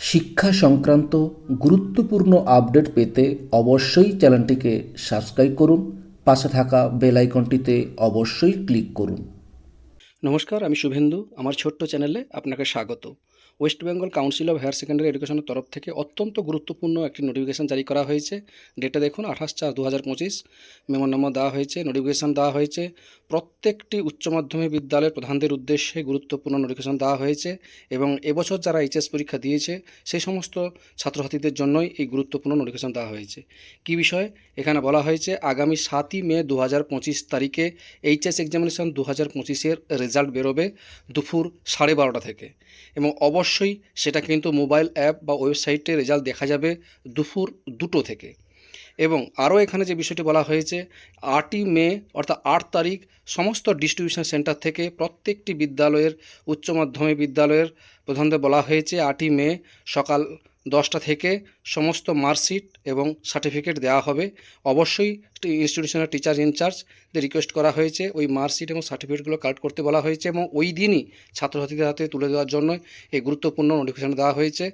শিক্ষা সংক্রান্ত গুরুত্বপূর্ণ আপডেট পেতে অবশ্যই চ্যানেলটিকে সাবস্ক্রাইব করুন। পাশে থাকা বেল আইকনটিতে অবশ্যই ক্লিক করুন। নমস্কার, আমি শুভেন্দু। আমার ছোট্ট চ্যানেলে আপনাকে স্বাগত। West Bengal Council of Higher Secondary এডুকেশনের তরফ থেকে অত্যন্ত গুরুত্বপূর্ণ একটি নোটিফিকেশন জারি করা হয়েছে। ডেটা দেখুন, আঠাশ চার দু হাজার পঁচিশ মেমোনামা দেওয়া হয়েছে, নোটিফিকেশন দেওয়া হয়েছে। প্রত্যেকটি উচ্চ মাধ্যমিক বিদ্যালয়ের প্রধানদের উদ্দেশ্যে গুরুত্বপূর্ণ নোটিফিকেশন দেওয়া হয়েছে এবং এবছর যারা এইচএস পরীক্ষা দিয়েছে, সেই সমস্ত ছাত্রছাত্রীদের জন্যই এই গুরুত্বপূর্ণ নোটিফিকেশন দেওয়া হয়েছে। কী বিষয়? এখানে বলা হয়েছে, আগামী সাতই মে দু হাজার পঁচিশ তারিখে এইচএস এক্সামিনেশন দু হাজার পঁচিশের রেজাল্ট বেরোবে দুপুর সাড়ে বারোটা থেকে। এবং অবশ্যই সেটা কিন্তু মোবাইল অ্যাপ বা ওয়েবসাইটে রেজাল্ট দেখা যাবে দুপুর দুটো থেকে। এবং আরও এখানে যে বিষয়টি বলা হয়েছে, আটই মে, অর্থাৎ আট তারিখ, সমস্ত ডিস্ট্রিবিউশন সেন্টার থেকে প্রত্যেকটি বিদ্যালয়ের, উচ্চ মাধ্যমিক বিদ্যালয়ের প্রধানদের বলা হয়েছে আটই মে সকাল দশটা থেকে সমস্ত মার্কশিট এবং সার্টিফিকেট দেওয়া হবে। অবশ্যই ইনস্টিটিউশনের টিচার ইনচার্জদের রিকোয়েস্ট করা হয়েছে। ওই মার্কশিট এবং সার্টিফিকেটগুলো কালেক্ট করতে বলা হয়েছে এবং ওই দিনই ছাত্রছাত্রীদের হাতে তুলে দেওয়ার জন্য এই গুরুত্বপূর্ণ নোটিফিকেশন দেওয়া হয়েছে।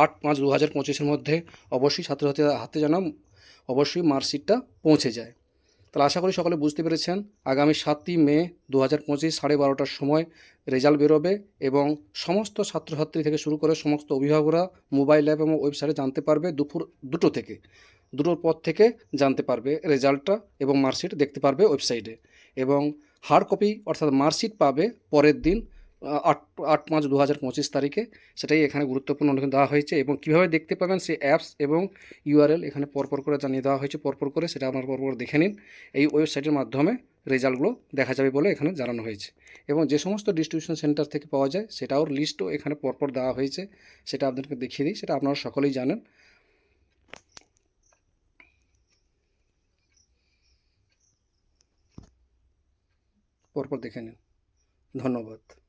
আট পাঁচ দু হাজার পঁচিশের মধ্যে অবশ্যই ছাত্রছাত্রীদের হাতে যেন অবশ্যই মার্কশিটটা পৌঁছে যায়। তাহলে আশা করি সকলে বুঝতে পেরেছেন। আগামী সাতই মে দু হাজার পঁচিশ সাড়ে বারোটার সময় রেজাল্ট বেরোবে এবং সমস্ত ছাত্রছাত্রী থেকে শুরু করে সমস্ত অভিভাবকরা মোবাইল অ্যাপ এবং ওয়েবসাইটে জানতে পারবে দুপুর দুটো থেকে। দুটোর পর থেকে জানতে পারবে রেজাল্টটা এবং মার্কশিট দেখতে পারবে ওয়েবসাইটে এবং হার্ড কপি অর্থাৎ মার্কশিট পাবে পরের দিন আট আট পাঁচ দু হাজার পঁচিশ তারিখে সেটাই এখানে গুরুত্বপূর্ণ দেওয়া হয়েছে এবং কীভাবে দেখতে পাবেন সেই অ্যাপস এবং ইউআরএল এখানে পরপর করে জানিয়ে দেওয়া হয়েছে, পরপর করে সেটা আপনার পরপর দেখে নিন। এই ওয়েবসাইটের মাধ্যমে রেজাল্টগুলো দেখা যাবে বলে এখানে জানানো হয়েছে। এবং যে সমস্ত ডিস্ট্রিবিউশন সেন্টার থেকে পাওয়া যায় সেটাও লিস্টও এখানে পরপর দেওয়া হয়েছে, সেটা আপনাদেরকে দেখিয়ে দিই, সেটা আপনারা সকলেই জানেন। পরপর দেখে নিন। ধন্যবাদ।